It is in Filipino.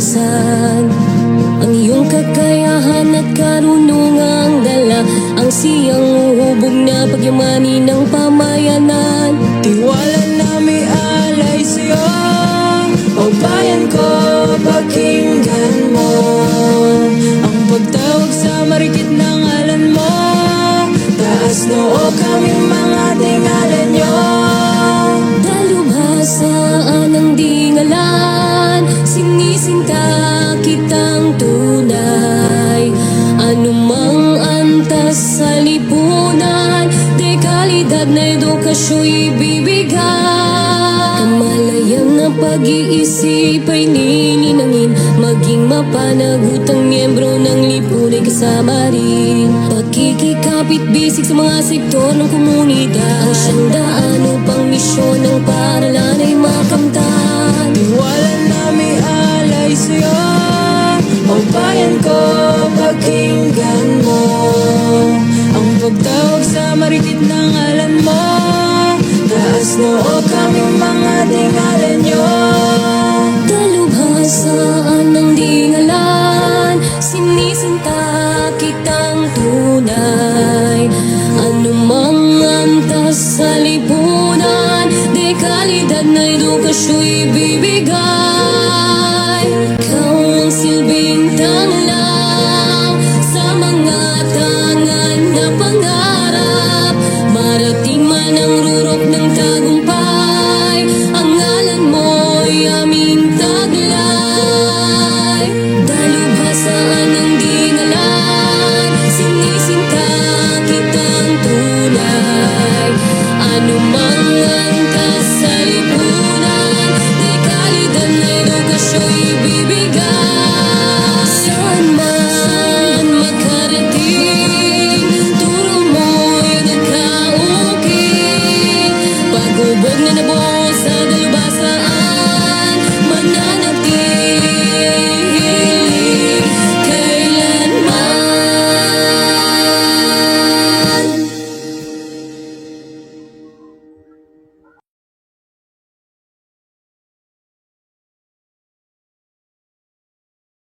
kalikasan Ang iyong kakayahan at karunungang dala. Ang siyang uhubog na pagyamanin ng pamayanan. Tiwala na may alay sa'yo. O bayan ko, pakinggan mo. Ang pagtawag sa marikit ng ngalan mo. Taas noo kaming mga kalidad na edukasyo'y ibibigay Kamalayan na pag-iisip ay nininangin Maging mapanagutang miyembro ng lipunay kasama rin. Pakikikapit bisig sa mga sektor ng komunidad. Ang siyang daan upang misyon ng paaralan ay makamtan. Tiwala na may alay sa'yo. O bayan ko, marikit ng ngalan mo. Taas noo kaming mga tingalan nyo Dalubhasaan ng dingalan Sinisinta kitang tunay. Anumang antas sa lipunan De kalidad na edukasyo'y Огненный бой, сады любаса,